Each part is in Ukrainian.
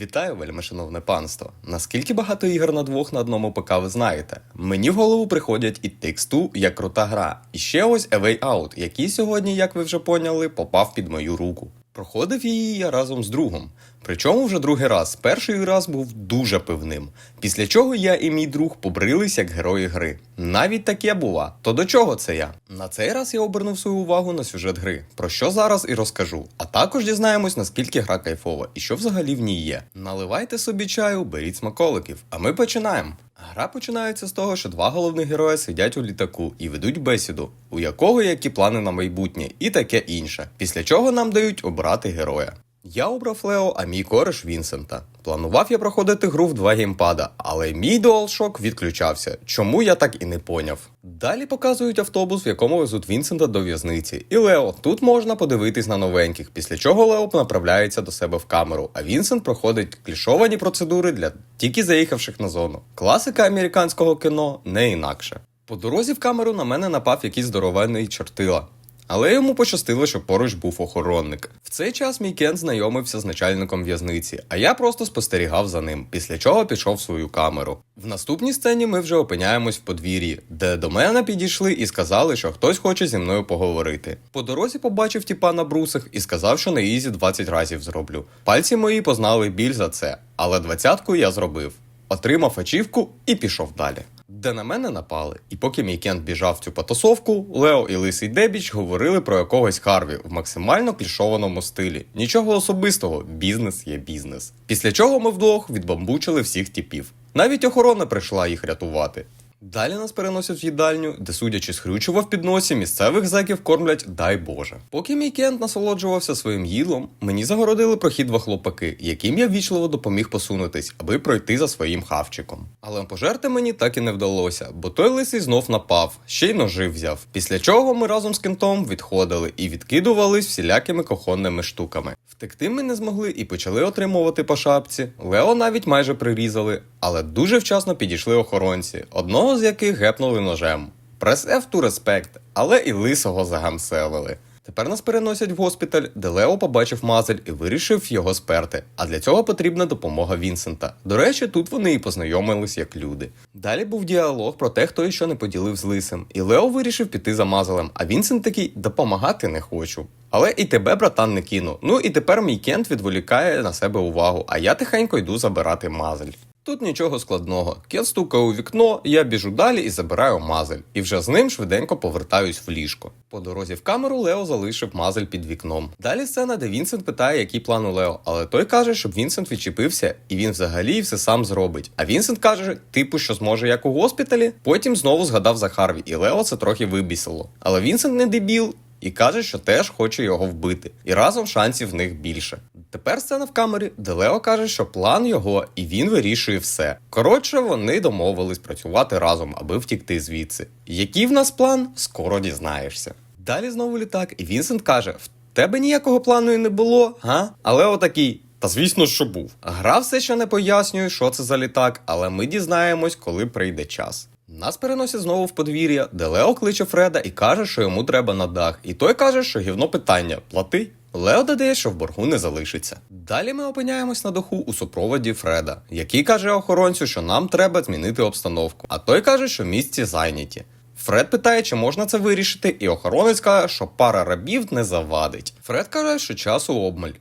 Вітаю, вельми шановне панство. Наскільки багато ігор на двох на одному ПК ви знаєте? Мені в голову приходять і Takes-Two як крута гра. І ще ось A Way Out, який сьогодні, як ви вже поняли, попав під мою руку. Проходив її я разом з другом. Причому вже другий раз. Перший раз був дуже пивним. Після чого я і мій друг побрились як герої гри. Навіть таке бува. То до чого це я? На цей раз я обернув свою увагу на сюжет гри, про що зараз і розкажу. А також дізнаємось, наскільки гра кайфова і що взагалі в ній є. Наливайте собі чаю, беріть смаколиків, а ми починаємо. Гра починається з того, що два головних героя сидять у літаку і ведуть бесіду, у якого які плани на майбутнє, і таке інше. Після чого нам дають обрати героя. Я обрав Лео, а мій кореш Вінсента. Планував я проходити гру в два геймпада, але мій DualShock відключався. Чому я так і не поняв. Далі показують автобус, в якому везуть Вінсента до в'язниці. І Лео, тут можна подивитись на новеньких, після чого Лео направляється до себе в камеру, а Вінсент проходить клішовані процедури для тільки заїхавших на зону. Класика американського кіно не інакше. По дорозі в камеру на мене напав якийсь здоровенний чортила. Але йому пощастило, що поруч був охоронник. В цей час мій Кен знайомився з начальником в'язниці, а я просто спостерігав за ним, після чого пішов в свою камеру. В наступній сцені ми вже опиняємось в подвір'ї, де до мене підійшли і сказали, що хтось хоче зі мною поговорити. По дорозі побачив тіпа на брусах і сказав, що на ізі 20 разів зроблю. Пальці мої познали біль за це, але двадцятку я зробив. Отримав ачівку і пішов далі. Де на мене напали, і поки мій кент біжав цю потасовку, Лео і Лисий Дебіч говорили про якогось Харві в максимально клішованому стилі. Нічого особистого, бізнес є бізнес. Після чого ми вдвох відбамбучили всіх типів. Навіть охорона прийшла їх рятувати. Далі нас переносять в їдальню, де, судячи з хрючого в підносі, місцевих зеків кормлять, дай Боже. Поки мій кент насолоджувався своїм їдлом, мені загородили прохід два хлопаки, яким я вічливо допоміг посунутись, аби пройти за своїм хавчиком. Але пожерти мені так і не вдалося, бо той лисий знов напав, ще й ножи взяв. Після чого ми разом з кентом відходили і відкидувались всілякими кохонними штуками. Втекти ми не змогли і почали отримувати по шапці. Лео навіть майже прирізали, але дуже вчасно підійшли охоронці, одного з яких гепнули ножем. Пресев ту респект, але і лисого загамселили. Тепер нас переносять в госпіталь, де Лео побачив мазель і вирішив його сперти. А для цього потрібна допомога Вінсента. До речі, тут вони і познайомились як люди. Далі був діалог про те, хто і що не поділив з лисим. І Лео вирішив піти за мазелем, а Вінсент такий допомагати не хочу. Але і тебе, братан, не кину. Ну і тепер мій кент відволікає на себе увагу, а я тихенько йду забирати мазель. Тут нічого складного. Кет стукає у вікно, я біжу далі і забираю мазель. І вже з ним швиденько повертаюсь в ліжко. По дорозі в камеру Лео залишив мазель під вікном. Далі сцена, де Вінсент питає, який план у Лео, але той каже, щоб Вінсент відчепився, і він взагалі все сам зробить. А Вінсент каже, типу, що зможе як у госпіталі. Потім знову згадав за Харві, і Лео це трохи вибісило. Але Вінсент не дебіл. І каже, що теж хоче його вбити, і разом шансів в них більше. Тепер сцена в камері, де Лео каже, що план його, і він вирішує все. Коротше, вони домовились працювати разом, аби втікти звідси. Який в нас план? Скоро дізнаєшся. Далі знову літак, і Вінсент каже: в тебе ніякого плану і не було, га? А Лео такий. Та звісно, що був. Гра все ще не пояснює, що це за літак, але ми дізнаємось, коли прийде час. Нас переносять знову в подвір'я, де Лео кличе Фреда і каже, що йому треба на дах. І той каже, що гівно питання плати. Лео додає, що в боргу не залишиться. Далі ми опиняємось на даху у супроводі Фреда, який каже охоронцю, що нам треба змінити обстановку. А той каже, що місці зайняті. Фред питає, чи можна це вирішити, і охоронець каже, що пара рабів не завадить. Фред каже, що часу обмаль.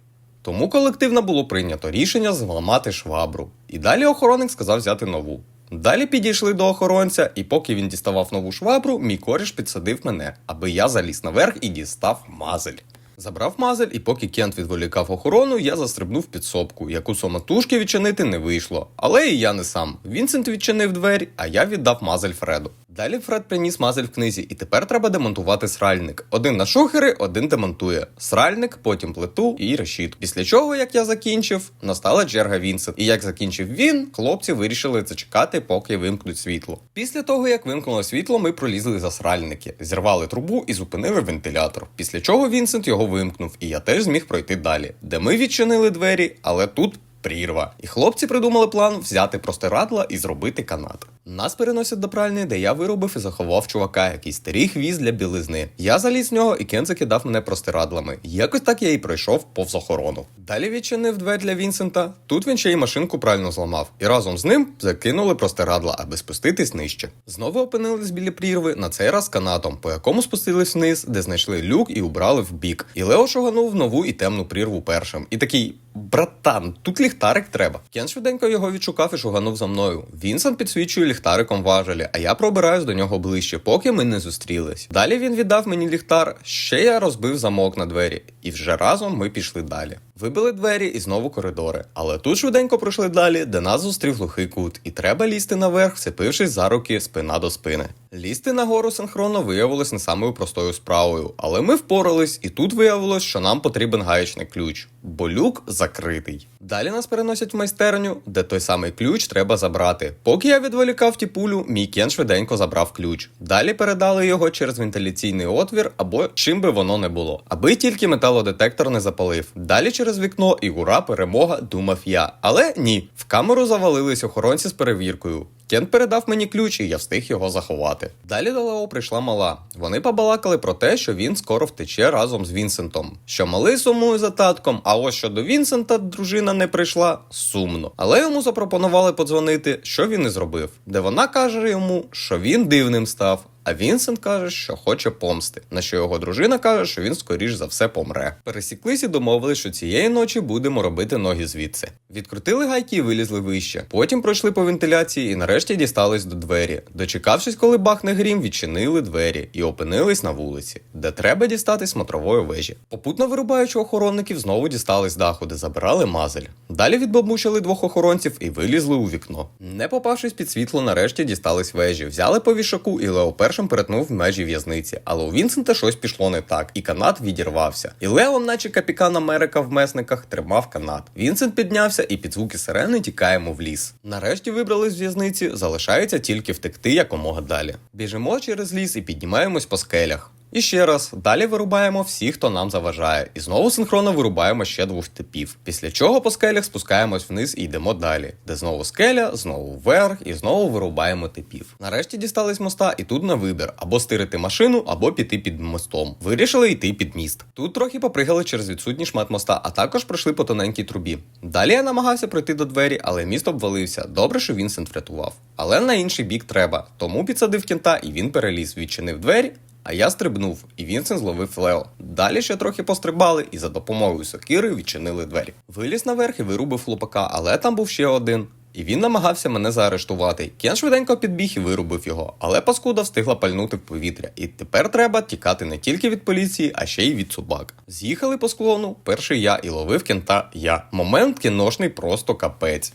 Тому колективно було прийнято рішення зламати швабру. І далі охоронник сказав взяти нову. Далі підійшли до охоронця, і поки він діставав нову швабру, мій коріш підсадив мене, аби я заліз наверх і дістав мазель. Забрав мазель, і поки Кент відволікав охорону, я застрибнув підсобку, яку самотужки відчинити не вийшло. Але і я не сам. Вінсент відчинив двері, а я віддав мазель Фреду. Далі Фред приніс мазель в книзі, і тепер треба демонтувати сральник. Один на шухери, один демонтує. Сральник, потім плиту і решітку. Після чого, як я закінчив, настала черга Вінсент. І як закінчив він, хлопці вирішили зачекати, поки вимкнуть світло. Після того, як вимкнуло світло, ми пролізли за сральники, зірвали трубу і зупинили вентилятор. Після чого Вінсент його вимкнув, і я теж зміг пройти далі, де ми відчинили двері, але тут. Прірва. І хлопці придумали план взяти простирадла і зробити канат. Нас переносять до пральні, де я виробив і заховав чувака, який старий хвіст для білизни. Я заліз в нього, і Кен закидав мене простирадлами. Якось так я і пройшов повз охорону. Далі відчинив двері для Вінсента. Тут він ще й машинку прально зламав, і разом з ним закинули простирадла, аби спуститись нижче. Знову опинились біля прірви, на цей раз канатом, по якому спустились вниз, де знайшли люк і убрали в бік. І Лео шуганув нову і темну прірву першим. І такий. Братан, тут ліхтарик треба. Кен швиденько його відшукав і шуганув за мною. Вінсент підсвічує ліхтариком важелі, а я пробираюсь до нього ближче, поки ми не зустрілись. Далі він віддав мені ліхтар, ще я розбив замок на двері, і вже разом ми пішли далі. Вибили двері і знову коридори. Але тут швиденько пройшли далі, де нас зустрів глухий кут, і треба лізти наверх, вцепившись за руки спина до спини. Лізти нагору синхронно виявилось не самою простою справою, але ми впорались, і тут виявилось, що нам потрібен гаєчний ключ, бо люк закритий. Далі нас переносять в майстерню, де той самий ключ треба забрати. Поки я відволікав тіпулю, мій кен швиденько забрав ключ. Далі передали його через вентиляційний отвір або чим би воно не було, аби тільки металодетектор не запалив. Далі через вікно і ура, перемога, думав я. Але ні, в камеру завалились охоронці з перевіркою. Кен передав мені ключ, і я встиг його заховати. Далі до Лео прийшла мала. Вони побалакали про те, що він скоро втече разом з Вінсентом. Що малий сумує за татком, а ось що до Вінсента дружина не прийшла сумно. Але йому запропонували подзвонити, що він і зробив. Де вона каже йому, що він дивним став. А Вінсент каже, що хоче помсти. На що його дружина каже, що він скоріш за все помре. Пересіклись і домовились, що цієї ночі будемо робити ноги звідси. Відкрутили гайки і вилізли вище. Потім пройшли по вентиляції і нарешті дістались до двері. Дочекавшись, коли бахне грім, відчинили двері і опинились на вулиці, де треба дістати смотрової вежі. Попутно вирубаючи охоронників, знову дістались даху, де забирали мазель. Далі відбабучили двох охоронців і вилізли у вікно. Не попавшись під світло, нарешті дістались вежі, взяли по вішаку, і Лео першим перетнув межі в'язниці. Але у Вінсента щось пішло не так, і канат відірвався. І Лео, наче капікан Америка в месниках, тримав канат. Вінсент піднявся і під звуки сирени тікаємо в ліс. Нарешті вибрались з в'язниці, залишається тільки втекти якомога далі. Біжимо через ліс і піднімаємось по скелях. І ще раз, далі вирубаємо всіх, хто нам заважає, і знову синхронно вирубаємо ще двох типів. Після чого по скелях спускаємось вниз і йдемо далі, де знову скеля, знову вверх і знову вирубаємо типів. Нарешті дістались моста, і тут на вибір або стирити машину, або піти під мостом. Вирішили йти під міст. Тут трохи попригали через відсутній шмат моста, а також пройшли по тоненькій трубі. Далі я намагався пройти до двері, але міст обвалився. Добре, що Вінсент врятував. Але на інший бік треба. Тому підсадив кінта, і він переліз, відчинив двері. А я стрибнув, і Вінсент зловив Лео. Далі ще трохи пострибали і за допомогою сокири відчинили двері. Виліз наверх і вирубив хлопака, але там був ще один. І він намагався мене заарештувати. Кен швиденько підбіг і вирубив його, але паскуда встигла пальнути в повітря. І тепер треба тікати не тільки від поліції, а ще й від собак. З'їхали по склону, перший я і ловив кента я. Момент кіношний просто капець.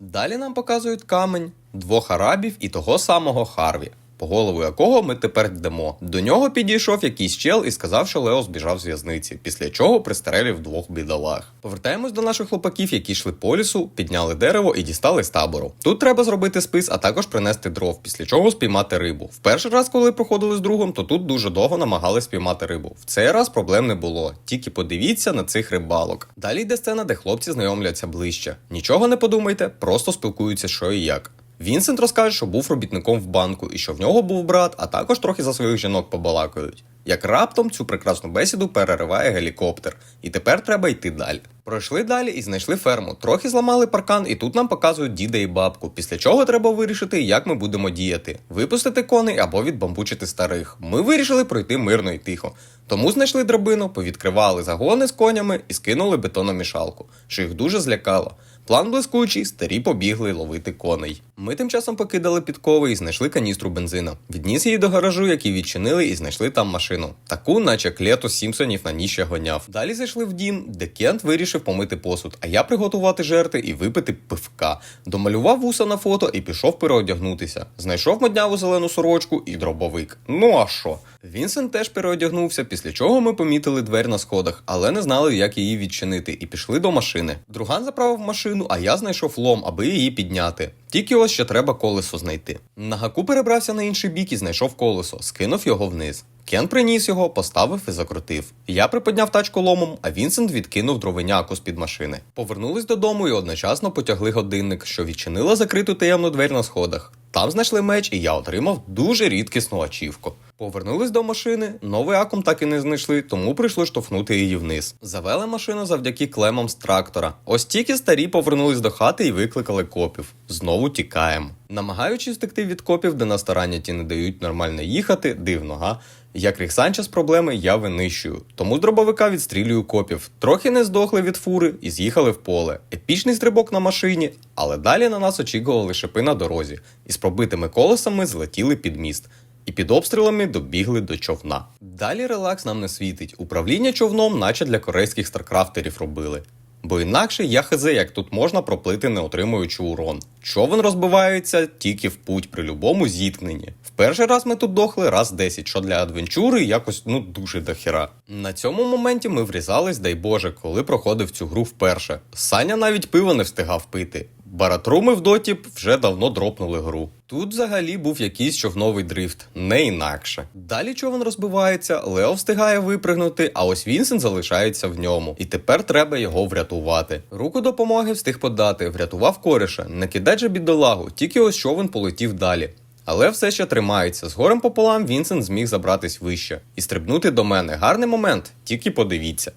Далі нам показують камень, двох арабів і того самого Харві, по голову якого ми тепер йдемо. До нього підійшов якийсь чел і сказав, що Лео збіжав з в'язниці, після чого пристрелив двох бідолах. Повертаємось до наших хлопаків, які йшли по лісу, підняли дерево і дістали з табору. Тут треба зробити спис, а також принести дров, після чого спіймати рибу. В перший раз, коли проходили з другом, то тут дуже довго намагались спіймати рибу. В цей раз проблем не було. Тільки подивіться на цих рибалок. Далі йде сцена, де хлопці знайомляться ближче. Нічого не подумайте, просто спілкуються, що і як. Вінсент розкаже, що був робітником в банку і що в нього був брат, а також трохи за своїх жінок побалакають. Як раптом цю прекрасну бесіду перериває гелікоптер, і тепер треба йти далі. Пройшли далі і знайшли ферму. Трохи зламали паркан, і тут нам показують діда і бабку. Після чого треба вирішити, як ми будемо діяти: випустити коней або відбамбучити старих. Ми вирішили пройти мирно і тихо. Тому знайшли драбину, повідкривали загони з конями і скинули бетономішалку, що їх дуже злякало. План блискучий, старі побігли ловити коней. Ми тим часом покидали підкови і знайшли каністру бензина. Відніс її до гаражу, який відчинили, і знайшли там машину. Таку, наче клету Сімпсонів на ній ще гоняв. Далі зайшли в дім, де Кент вирішив помити посуд, а я приготувати жерти і випити пивка. Домалював вуса на фото і пішов переодягнутися. Знайшов модняву зелену сорочку і дробовик. Ну а що? Вінсент теж переодягнувся, після чого ми помітили двері на сходах, але не знали, як її відчинити, і пішли до машини. Друган заправив машину, а я знайшов лом, аби її підняти. Тільки ось ще треба колесо знайти. Нагаку перебрався на інший бік і знайшов колесо, скинув його вниз. Кен приніс його, поставив і закрутив. Я приподняв тачку ломом, а Вінсент відкинув дровиняку з під машини. Повернулись додому і одночасно потягли годинник, що відчинила закриту таємну двері на сходах. Там знайшли меч, і я отримав дуже рідкісну ачівку. Повернулись до машини, новий акум так і не знайшли, тому прийшли штовхнути її вниз. Завели машину завдяки клемам з трактора. Ось тільки старі повернулись до хати і викликали копів. Знову тікаємо. Намагаючись втекти від копів, де на старання ті не дають нормально їхати, дивно, га? Як Рік Санчес проблеми я винищую. Тому з дробовика відстрілюю копів. Трохи не здохли від фури і з'їхали в поле. Епічний стрибок на машині, але далі на нас очікували шипи на дорозі, і з пробитими колесами злетіли під міст. І під обстрілами добігли до човна. Далі релакс нам не світить. Управління човном, наче для корейських старкрафтерів робили. Бо інакше я хз, як тут можна проплити, не отримуючи урон. Човен розбивається тільки в путь при любому зіткненні. В перший раз ми тут дохли раз 10, що для адвенчури якось ну дуже дохіра. На цьому моменті ми врізались, дай Боже, коли проходив цю гру вперше. Саня навіть пиво не встигав пити. Баратруми в доті вже давно дропнули гру. Тут взагалі був якийсь човновий дрифт, не інакше. Далі човен розбивається, Лео встигає випригнути, а ось Вінсент залишається в ньому. І тепер треба його врятувати. Руку допомоги встиг подати, врятував кореша. Не кидай же бідолагу, тільки ось човен полетів далі. Але все ще тримається. З горем пополам Вінсент зміг забратись вище і стрибнути до мене. Гарний момент, тільки подивіться.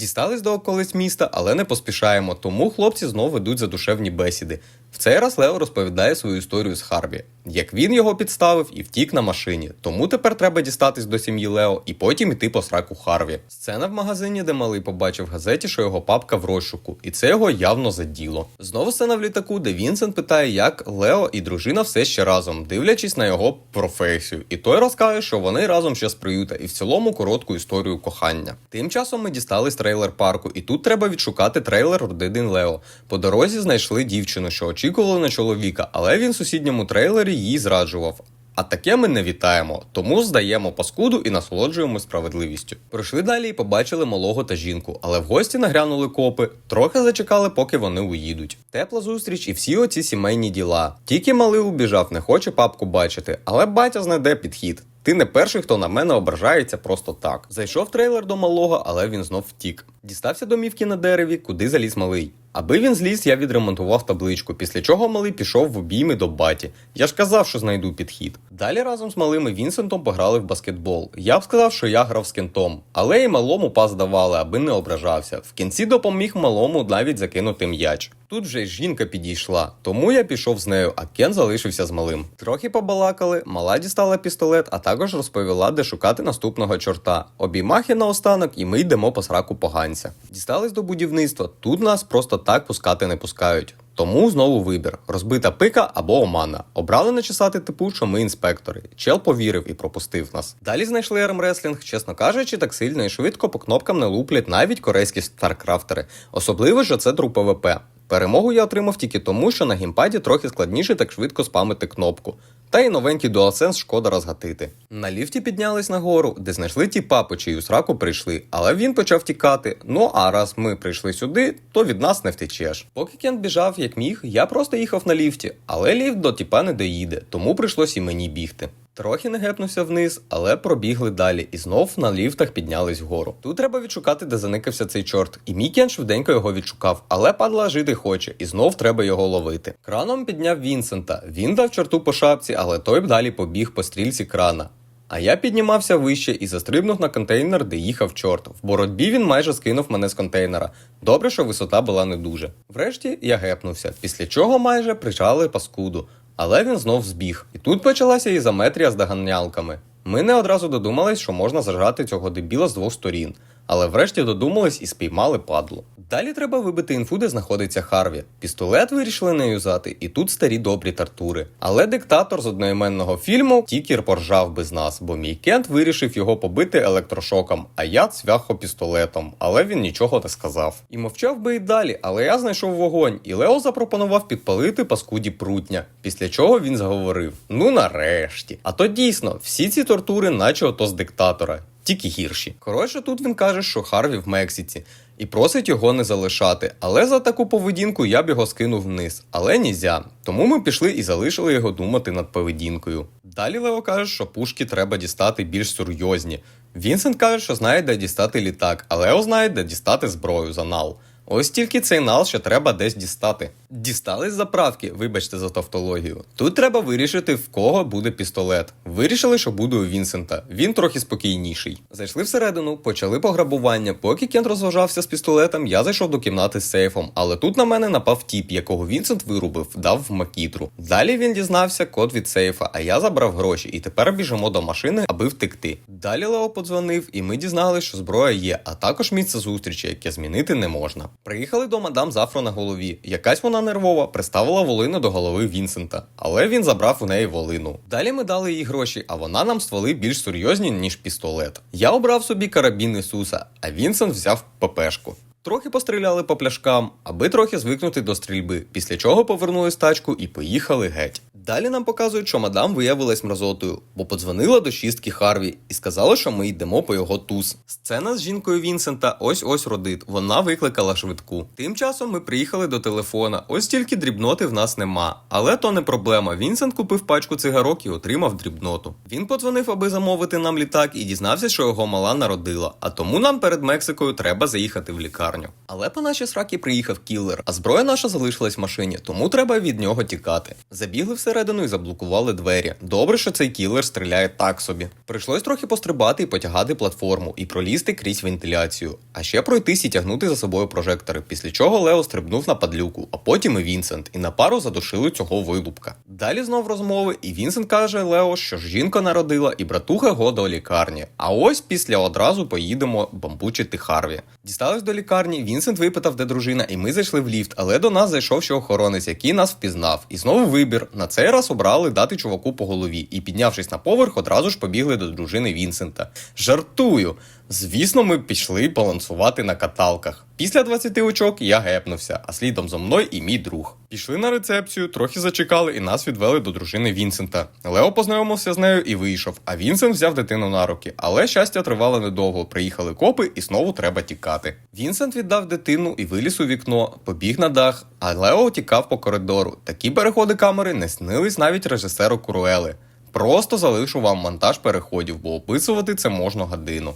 Дістались до околиць міста, але не поспішаємо, тому хлопці знову ведуть задушевні бесіди. В цей раз Лео розповідає свою історію з Харві, як він його підставив і втік на машині. Тому тепер треба дістатись до сім'ї Лео і потім іти по сраку Харві. Сцена в магазині, де малий побачив в газеті, що його папка в розшуку, і це його явно заділо. Знову сцена в літаку, де Вінсент питає, як Лео і дружина все ще разом, дивлячись на його професію. І той розкаже, що вони разом ще з приюта, і в цілому коротку історію кохання. Тим часом ми дістались трейлер парку, і тут треба відшукати трейлер родини Лео. По дорозі знайшли дівчину, що очікували на чоловіка, але він в сусідньому трейлері її зраджував. А таке ми не вітаємо, тому здаємо паскуду і насолоджуємо справедливістю. Пройшли далі і побачили малого та жінку, але в гості нагрянули копи, трохи зачекали, поки вони уїдуть. Тепла зустріч і всі оці сімейні діла. Тільки малий убіжав, не хоче папку бачити, але батя знайде підхід. Ти не перший, хто на мене ображається просто так. Зайшов трейлер до малого, але він знов втік. Дістався домівки на дереві, куди заліз малий. Аби він зліз, я відремонтував табличку, після чого малий пішов в обійми до баті. Я ж казав, що знайду підхід. Далі разом з малим і Вінсентом пограли в баскетбол. Я б сказав, що я грав з кентом, але і малому пас давали, аби не ображався. В кінці допоміг малому навіть закинути м'яч. Тут вже й жінка підійшла, тому я пішов з нею, а Кен залишився з малим. Трохи побалакали, мала дістала пістолет, а також розповіла, де шукати наступного чорта. Обіймахи наостанок, і ми йдемо по сраку поганця. Дістались до будівництва. Тут нас просто так пускати не пускають. Тому знову вибір: розбита пика або омана. Обрали начесати типу, що ми інспектори. Чел повірив і пропустив нас. Далі знайшли армреслінг, чесно кажучи, так сильно і швидко по кнопкам не луплять навіть корейські старкрафтери. Особливо, що це друг ПВП. Перемогу я отримав тільки тому, що на геймпаді трохи складніше так швидко спамити кнопку. Та й новенький DualSense шкода розгатити. На ліфті піднялись нагору, де знайшли ті папи, чию сраку прийшли, але він почав тікати. Ну а раз ми прийшли сюди, то від нас не втечеш. Поки Кен біжав як міг, я просто їхав на ліфті, але ліфт до тіпа не доїде, тому прийшлось і мені бігти. Трохи не гепнувся вниз, але пробігли далі і знов на ліфтах піднялись вгору. Тут треба відшукати, де заникався цей чорт. І мій Кен швиденько його відшукав, але падла жити хоче, і знов треба його ловити. Краном підняв Вінсента. Він дав чорту по шапці, але той далі побіг по стрільці крана. А я піднімався вище і застрибнув на контейнер, де їхав чорт. В боротьбі він майже скинув мене з контейнера. Добре, що висота була не дуже. Врешті я гепнувся, після чого майже прижали паскуду. Але він знов збіг. І тут почалася ізометрія з доганялками. Ми не одразу додумались, що можна зажати цього дебіла з двох сторін, але врешті додумались і спіймали падло. Далі треба вибити інфу, де знаходиться Харві. Пістолет вирішили не юзати, і тут старі добрі тартури. Але диктатор з одноіменного фільму тікер поржав без нас, бо мій кент вирішив його побити електрошоком, а я цвяхо пістолетом, але він нічого не сказав. І мовчав би і далі, але я знайшов вогонь, і Лео запропонував підпалити паскуді прутня. Після чого він заговорив: Ну нарешті. А то дійсно, всі ці тортури, наче ото з диктатора. Тільки гірші. Коротше, тут він каже, що Харві в Мексиці, і просить його не залишати. Але за таку поведінку я б його скинув вниз. Але нізя. Тому ми пішли і залишили його думати над поведінкою. Далі Лео каже, що пушки треба дістати більш серйозні. Вінсент каже, що знає, де дістати літак, а Лео знає, де дістати зброю за нал. Ось тільки цей нал ще треба десь дістати. Дістали з заправки, вибачте за тавтологію. Тут треба вирішити, в кого буде пістолет. Вирішили, що буде у Вінсента. Він трохи спокійніший. Зайшли всередину, почали пограбування. Поки Кент розважався з пістолетом, я зайшов до кімнати з сейфом. Але тут на мене напав тіп, якого Вінсент вирубив, дав в макітру. Далі він дізнався код від сейфа, а я забрав гроші, і тепер біжимо до машини, аби втекти. Далі Лео подзвонив, і ми дізналися, що зброя є, а також місце зустрічі, яке змінити не можна. Приїхали до мадам Зафро на голові. Якась вона нервова, приставила волину до голови Вінсента, але він забрав у неї волину. Далі ми дали їй гроші, а вона нам стволи більш серйозні, ніж пістолет. Я обрав собі карабін Ісуса, а Вінсент взяв ППшку. Трохи постріляли по пляшкам, аби трохи звикнути до стрільби, після чого повернули стачку і поїхали геть. Далі нам показують, що мадам виявилась мразотою, бо подзвонила до шістки Харві і сказала, що ми йдемо по його туз. Сцена з жінкою Вінсента ось ось родит. Вона викликала швидку. Тим часом ми приїхали до телефона. Ось тільки дрібноти в нас нема. Але то не проблема. Вінсент купив пачку цигарок і отримав дрібноту. Він подзвонив, аби замовити нам літак, і дізнався, що його мала народила. А тому нам перед Мексикою треба заїхати в лікарню. Але по нашій сракі приїхав кілер, а зброя наша залишилась в машині, тому треба від нього тікати. Забігли всередину і заблокували двері. Добре, що цей кілер стріляє так собі. Прийшлось трохи пострибати і потягати платформу, і пролізти крізь вентиляцію, а ще пройтись і тягнути за собою прожектори. Після чого Лео стрибнув на падлюку, а потім і Вінсент, і на пару задушили цього вилупка. Далі знов розмови, і Вінсент каже Лео, що ж жінка народила, і братуха його до лікарні. А ось після одразу поїдемо бамбучити Харві. Дістались до лікарні. Вінсент випитав, де дружина, і ми зайшли в ліфт, але до нас зайшов ще охоронець, який нас впізнав. І знову вибір. На цей раз обрали дати чуваку по голові, і піднявшись на поверх, одразу ж побігли до дружини Вінсента. Жартую. Звісно, ми пішли балансувати на каталках. Після 20 очок я гепнувся, а слідом за мною і мій друг. Пішли на рецепцію, трохи зачекали і нас відвели до дружини Вінсента. Лео познайомився з нею і вийшов, а Вінсент взяв дитину на руки. Але щастя тривало недовго. Приїхали копи і знову треба тікати. Вінсент віддав дитину і виліз у вікно, побіг на дах, а Лео тікав по коридору. Такі переходи камери не снились навіть режисеру Куруели. Просто залишу вам монтаж переходів, бо описувати це можна годину.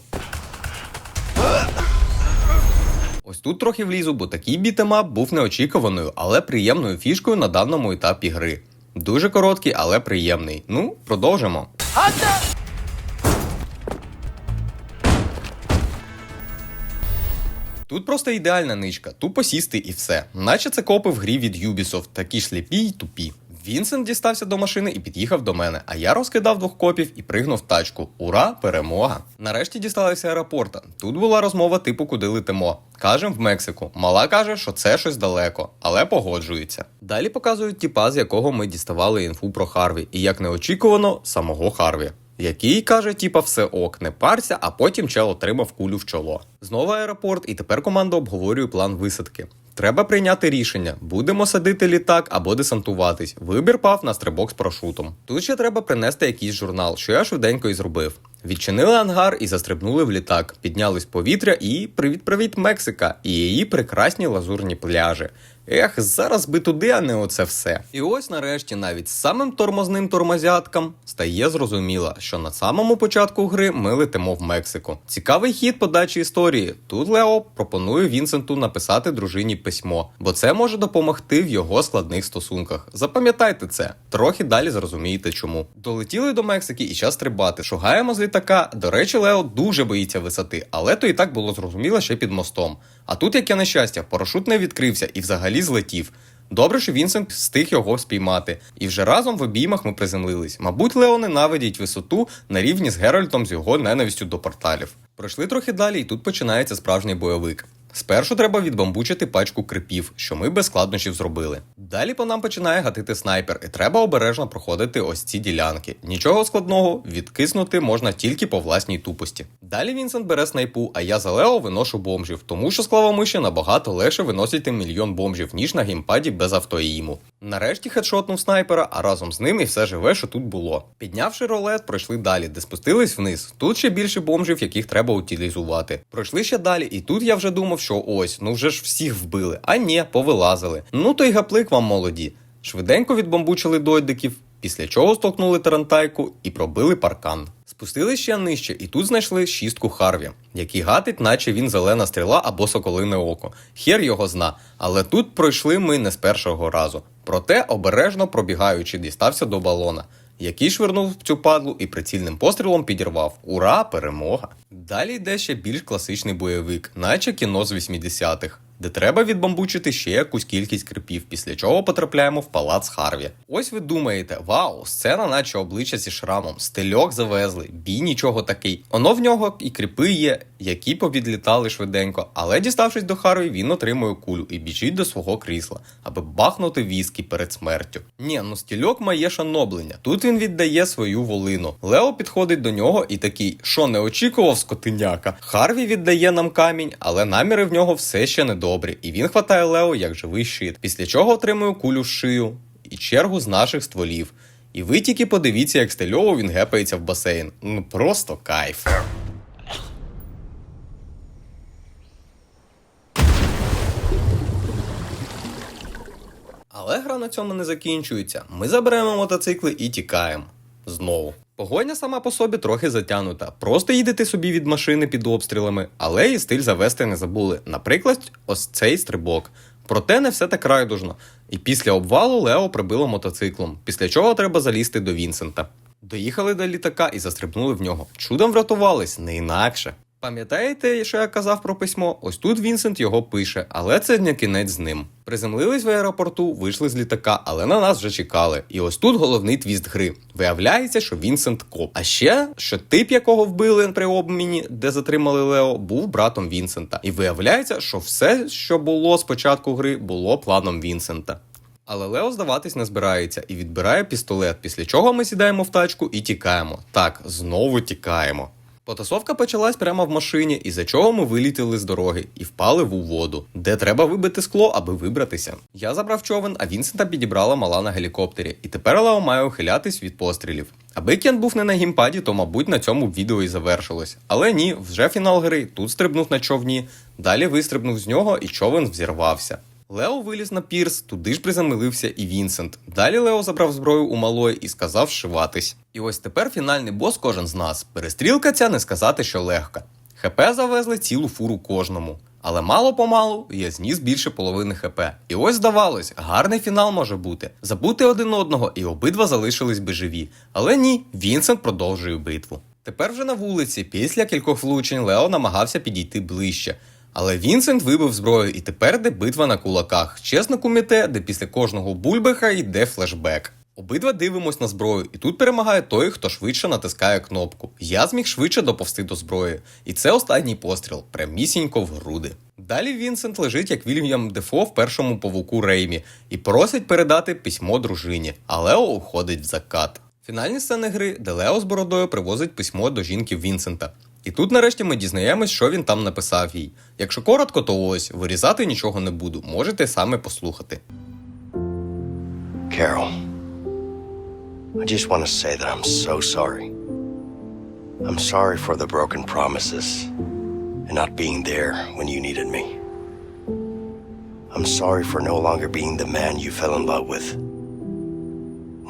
Ось тут трохи влізу, бо такий бітемап був неочікуваною, але приємною фішкою на даному етапі гри. Дуже короткий, але приємний. Ну, продовжимо. Тут просто ідеальна ничка, тупо сісти і все. Наче це копи в грі від Ubisoft, такі сліпі й тупі. Вінсент дістався до машини і під'їхав до мене, а я розкидав двох копів і пригнув тачку. Ура, перемога! Нарешті дісталися аеропорта. Тут була розмова типу, куди летимо. Кажем в Мексику. Мала каже, що це щось далеко, але погоджується. Далі показують тіпа, з якого ми діставали інфу про Харві, і як неочікувано, самого Харві. Який каже, типа, все ок, не парся, а потім чел отримав кулю в чоло. Знову аеропорт, і тепер команда обговорює план висадки. Треба прийняти рішення: будемо садити літак або десантуватись. Вибір пав на стрибок з парашутом. Тут ще треба принести якийсь журнал, що я швиденько і зробив. Відчинили ангар і застрибнули в літак, піднялись повітря і привіт-привіт, Мексика, і її прекрасні лазурні пляжі. Ех, зараз би туди, а не оце все. І ось нарешті навіть самим тормозним тормозяткам стає зрозуміло, що на самому початку гри ми летимо в Мексику. Цікавий хід подачі історії. Тут Лео пропонує Вінсенту написати дружині письмо, бо це може допомогти в його складних стосунках. Запам'ятайте це, трохи далі зрозумієте чому. Долетіли до Мексики і час стрибати. Шугаємо з літака. До речі, Лео дуже боїться висоти, але то і так було зрозуміло ще під мостом. А тут яке нещастя, парашут не відкрився і взагалі злетів. Добре, що Вінсент встиг його спіймати, і вже разом в обіймах ми приземлились. Мабуть, Лео ненавидіть висоту на рівні з Геральтом з його ненавистю до порталів. Пройшли трохи далі, і тут починається справжній бойовик. Спершу треба відбамбучити пачку крипів, що ми без складнощів зробили. Далі по нам починає гатити снайпер, і треба обережно проходити ось ці ділянки. Нічого складного, відкиснути можна тільки по власній тупості. Далі Вінсент бере снайпу, а я за Лео виношу бомжів, тому що з клавомиші набагато легше виносити мільйон бомжів, ніж на геймпаді без автоїму. Нарешті хедшотнув снайпера, а разом з ним і все живе, що тут було. Піднявши ролет, пройшли далі, де спустились вниз. Тут ще більше бомжів, яких треба утилізувати. Пройшли ще далі, і тут я вже думав, що ось, ну вже ж всіх вбили. А ні, повилазили. Ну то й гаплик вам молоді. Швиденько відбомбучили дойдиків, після чого столкнули тарантайку і пробили паркан. Спустились ще нижче, і тут знайшли шістку Харві, який гатить, наче він зелена стріла або соколине око. Хер його зна, але тут пройшли ми не з першого разу. Проте, обережно пробігаючи, дістався до балона, який швирнув в цю падлу і прицільним пострілом підірвав. Ура, перемога! Далі йде ще більш класичний бойовик, наче кіно з 80-х. Де треба відбамбучити ще якусь кількість крипів, після чого потрапляємо в палац Харві. Ось ви думаєте, вау, сцена, наче обличчя зі шрамом, стильок завезли, бій нічого такий. Оно в нього і кріпи є, які повідлітали швиденько, але діставшись до Харві, він отримує кулю і біжить до свого крісла, аби бахнути віскі перед смертю. Ні, ну стільок має шаноблення. Тут він віддає свою волину. Лео підходить до нього і такий, що не очікував скотиняка. Харві віддає нам камінь, але наміри в нього все ще недобрі, і він хватає Лео як живий щит, після чого отримує кулю в шию і чергу з наших стволів. І ви тільки подивіться, як стильово він гепається в басейн. Ну просто кайф. Але гра на цьому не закінчується. Ми заберемо мотоцикли і тікаємо. Знову. Погоня сама по собі трохи затягнута. Просто їдете собі від машини під обстрілами, але і стиль завести не забули. Наприклад, ось цей стрибок. Проте не все так райдужно. І після обвалу Лео прибило мотоциклом, після чого треба залізти до Вінсента. Доїхали до літака і застрибнули в нього. Чудом врятувались, не інакше. Пам'ятаєте, що я казав про письмо? Ось тут Вінсент його пише, але це не кінець з ним. Приземлились в аеропорту, вийшли з літака, але на нас вже чекали. І ось тут головний твіст гри. Виявляється, що Вінсент коп. А ще, що тип, якого вбили при обміні, де затримали Лео, був братом Вінсента. І виявляється, що все, що було з початку гри, було планом Вінсента. Але Лео здаватись не збирається і відбирає пістолет, після чого ми сідаємо в тачку і тікаємо. Так, знову тікаємо. Потасовка почалась прямо в машині, із-за чого ми вилітіли з дороги і впали в у воду, де треба вибити скло, аби вибратися. Я забрав човен, а Вінсента підібрала мала на гелікоптері, і тепер Лео має ухилятись від пострілів. Аби Кен був не на гімпаді, то мабуть на цьому відео і завершилось. Але ні, вже фінал гри. Тут стрибнув на човні, далі вистрибнув з нього, і човен взірвався. Лео виліз на пірс, туди ж приземлився і Вінсент. Далі Лео забрав зброю у малої і сказав вшиватись. І ось тепер фінальний бос кожен з нас. Перестрілка ця не сказати, що легка. ХП завезли цілу фуру кожному. Але мало помалу я зніс більше половини ХП. І ось здавалось, гарний фінал може бути. Забути один одного, і обидва залишились би живі. Але ні, Вінсент продовжує битву. Тепер вже на вулиці, після кількох влучень, Лео намагався підійти ближче. Але Вінсент вибив зброю, і тепер йде битва на кулаках. Чесно куміте, де після кожного бульбеха йде флешбек. Обидва дивимось на зброю, і тут перемагає той, хто швидше натискає кнопку. Я зміг швидше доповсти до зброї, і це останній постріл, прямісінько в груди. Далі Вінсент лежить як Вільям Дефо в першому павуку Реймі і просить передати письмо дружині, а Лео уходить в закат. Фінальні сцени гри, де Лео з бородою привозить письмо до жінки Вінсента. І тут нарешті ми дізнаємось, що він там написав їй. Якщо коротко, то ось вирізати нічого не буду. Можете саме послухати. Carol, I just want to say that I'm so sorry. I'm sorry for the broken promises and not being there when you needed me. I'm sorry for no longer being the man you fell in love with.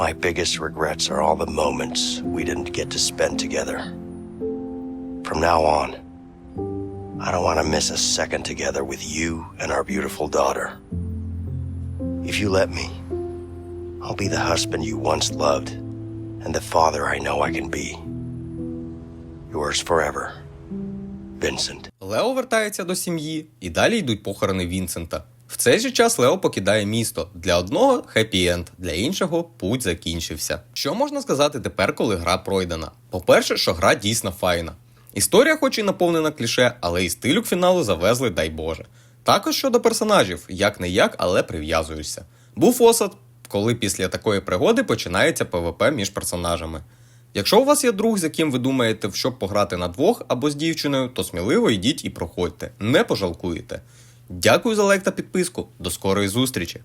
My biggest regrets are all the moments we didn't get to spend together. From now on, I don't want to miss a second together with you and our beautiful daughter. If you let me, I'll be the husband you once loved and the father I know I can be. Yours forever, Vincent. Лео вертається до сім'ї, і далі йдуть похорони Вінсента. В цей же час Лео покидає місто. Для одного хеппі енд, для іншого путь закінчився. Що можна сказати тепер, коли гра пройдена? По-перше, що гра дійсно файна. Історія, хоч і наповнена кліше, але і стилю к фіналу завезли, дай Боже. Також щодо персонажів, як не як, але прив'язуюся. Був осад, коли після такої пригоди починається ПВП між персонажами. Якщо у вас є друг, з яким ви думаєте, в що пограти на двох або з дівчиною, то сміливо йдіть і проходьте, не пожалкуєте. Дякую за лайк та підписку. До скорої зустрічі!